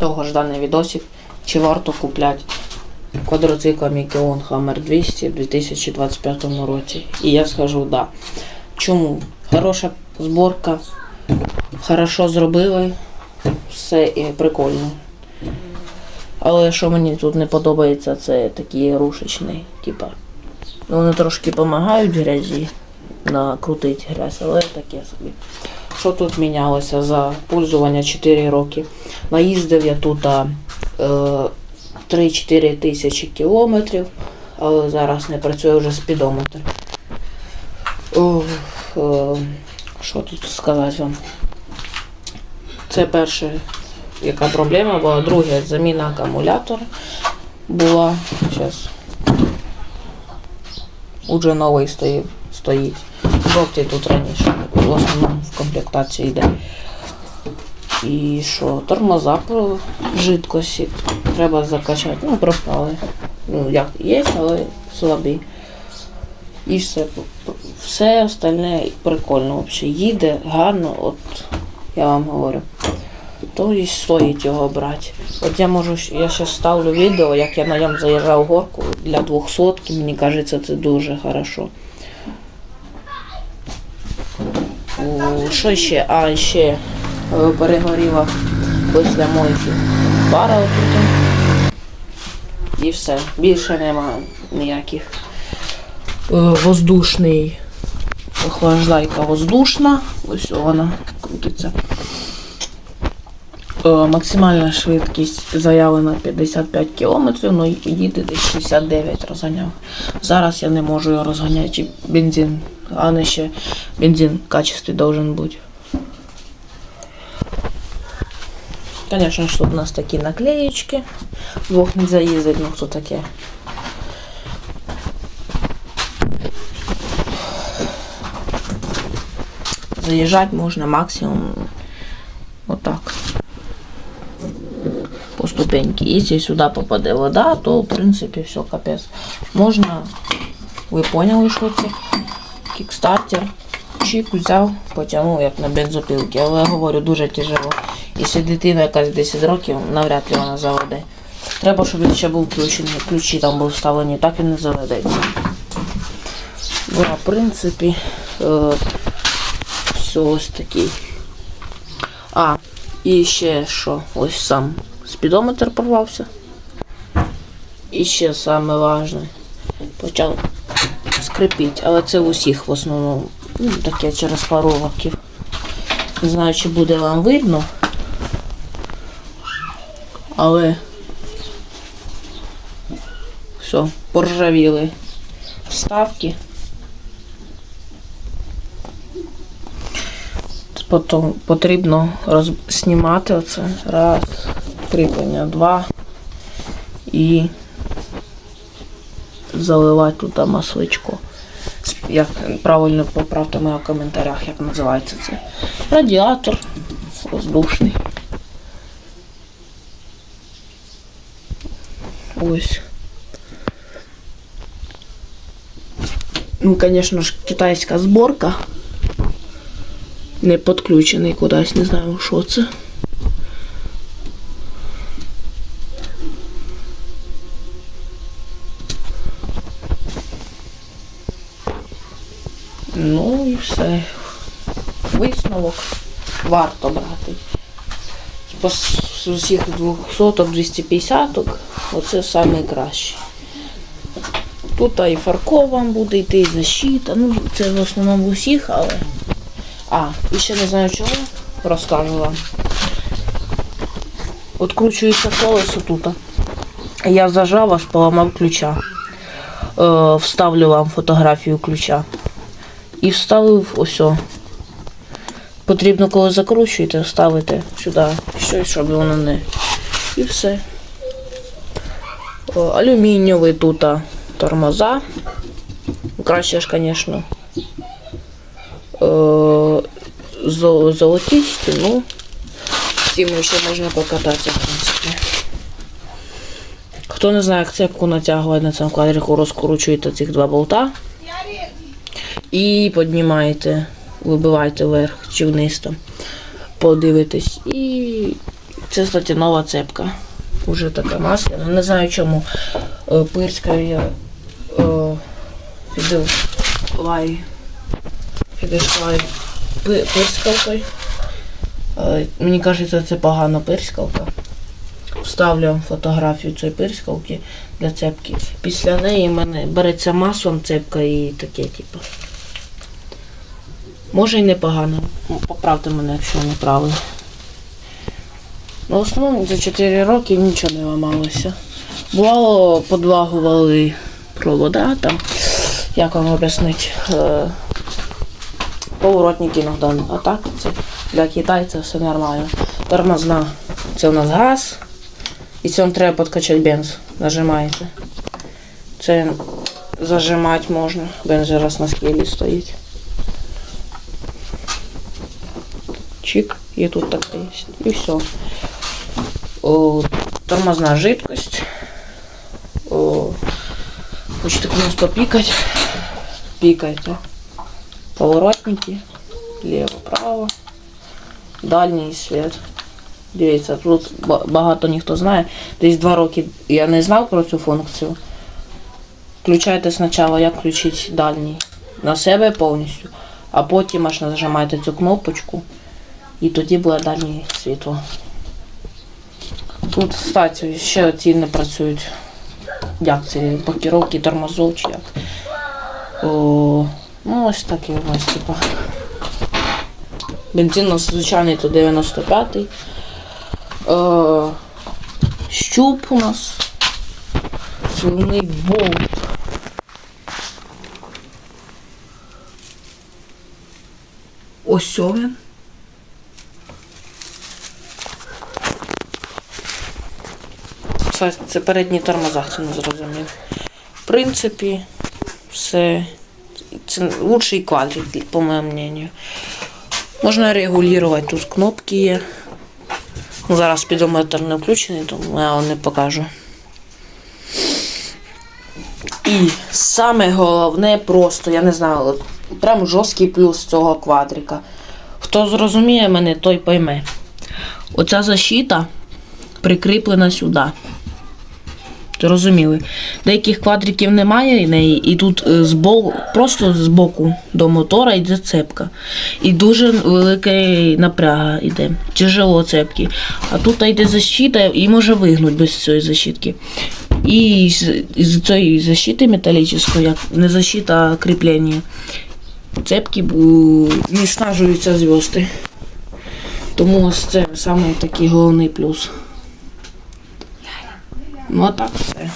довгожданий відосик, чи варто купляти квадроцикл Мікеон Hammer 200 в 2025 році. І я скажу да. Чому? Хороша зборка, хорошо зробили, все і прикольно. Але що мені тут не подобається, це такий рушечний, типа. Вони трошки допомагають грязі накрутити грязь, але таке собі. Що тут мінялося за пользування 4 роки? Наїздив я тут е, 3-4 тисячі кілометрів, але зараз не працює вже спідометр. Е, що тут сказати вам? Це перше, яка проблема була. Друге, заміна акумулятора була. Зараз уже новий стоїть. Жовтий тут раніше, в основному в комплектації йде. І що, тормоза про жидкості треба закачати. Ну, пропали. Ну, як є, але слабі. І все. Все остальне прикольно взагалі. Їде гарно, от я вам говорю. То і стоїть його брати. От я можу, я зараз ставлю відео, як я на ньому заїжджав горку для 200, мені кажеться, це дуже хорошо. Що ще? А, ще е, перегоріла після мойки пара отут. І все. Більше нема ніяких. Е, Воздушний. Охлаждайка воздушна. Ось вона крутиться. Е, Максимальна швидкість заявлена 55 км, але їде десь 69 розганяв. Зараз я не можу його розганяти. Бензин, а не ще бензин в качестві должен бути. Конечно, ж тут у нас такі наклеечки. Двох не заїздить, ну хто таке. Заїжджати можна максимум отак. По ступеньке. Если сюда попаде вода, то в принципі все капець. Можна, ви поняли, що це? Кікстартер. Чик взяв, потягнув як на бензопилки. Але я говорю, дуже тяжело. Якщо дитина якась 10 років, навряд ли вона заведе. Треба, щоб він ще був включений, ключі там був вставлені, так він не заведеться. Ну, а в принципі, е, все ось такий. А, і ще що, ось сам спідометр порвався. І ще саме важне, почав скрипіти, але це в усіх в основному. Ну, таке через пару років. Не знаю, чи буде вам видно. Але все, поржавіли вставки. Потім потрібно роз... знімати оце. Раз, кріплення, два. І заливати туди масличко. Як правильно поправте мене в коментарях, як називається це. Радіатор воздушний. Ось. Ну, звісно ж, китайська зборка. Не підключений кудись, не знаю, що це. Ну і все. Висновок варто брати. Типа з усіх 200 250 оце найкраще. Тут і фарко вам буде йти, і защита. Ну, це в основному усіх, але. А, і ще не знаю чого, розкажу вам. Откручується колесо тут. Я зажав, аж поламав ключа. Е, вставлю вам фотографію ключа. І вставив ось. Потрібно, коли закручуєте, ставите сюди щось, щоб воно не. І все. Алюмінієвий тут тормоза. Краще ж, звісно. Е, зо- золотисті, ну. Цим ще можна покататися, в принципі. Хто не знає, як цепку натягувати на цьому квадрику, розкручуєте цих два болта. І піднімаєте, вибиваєте вверх чи вниз там. Подивитесь. І Це, кстати, цепка. Уже така масляна. Не знаю чому. Е, Пирська я е, підлай. Пи- пирскалкою. Е, Мені кажеться, це погана пирскалка. Вставлю фотографію цієї пирскалки для цепки. Після неї мене береться маслом цепка і таке, типу. Може і непогано. Ну, Поправте мене, якщо не правий. Ну, в основному за 4 роки нічого не ламалося. Бувало, подлагували провода там, як вам об'яснити, е, поворотники іноді. А так це для китайців все нормально. Тормозна. Це у нас газ. І цьому треба підкачати бенз. Нажимаєте. Це зажимати можна. Бенз зараз на скелі стоїть. Чик, и тут такая есть. И все. Тормозная жидкость. О, Хочете комусь попикать? Пикайте. Поворотники. Лево-право. Дальній світ. Дивіться, тут багато ніхто знає. Десь два роки я не знав про цю функцію. Включайте спочатку, як включити дальній на себе повністю, а потім аж нажимаєте цю кнопочку і тоді буде дальнє світло. Тут, кстати, ще ці не працюють. Як це? Блокіровки тормозов чи як. О, ну ось такі у нас, типа. Бензин у нас звичайний то 95-й. Е, щуп у нас. Сливний болт. Ось він. Це, це передні тормоза, це не зрозумів. В принципі, все. Це лучший квадрик, по моєму мнению. Можна регулювати, тут кнопки є. Ну, зараз спідометр не включений, тому я вам не покажу. І саме головне просто, я не знаю, прям жорсткий плюс цього квадрика. Хто зрозуміє мене, той пойме. Оця защита прикріплена сюди. Зрозуміли. Деяких квадриків немає в неї, і тут е, збоку, просто з боку до мотора йде цепка. І дуже великий напряга йде. Тяжело цепки. А тут йде защита і може вигнути без цієї защитки. І з, з цієї защити металічної, як не защита, а кріплення, цепки не снажуються зв'язки. Тому ось це саме такий головний плюс. Ну а так все.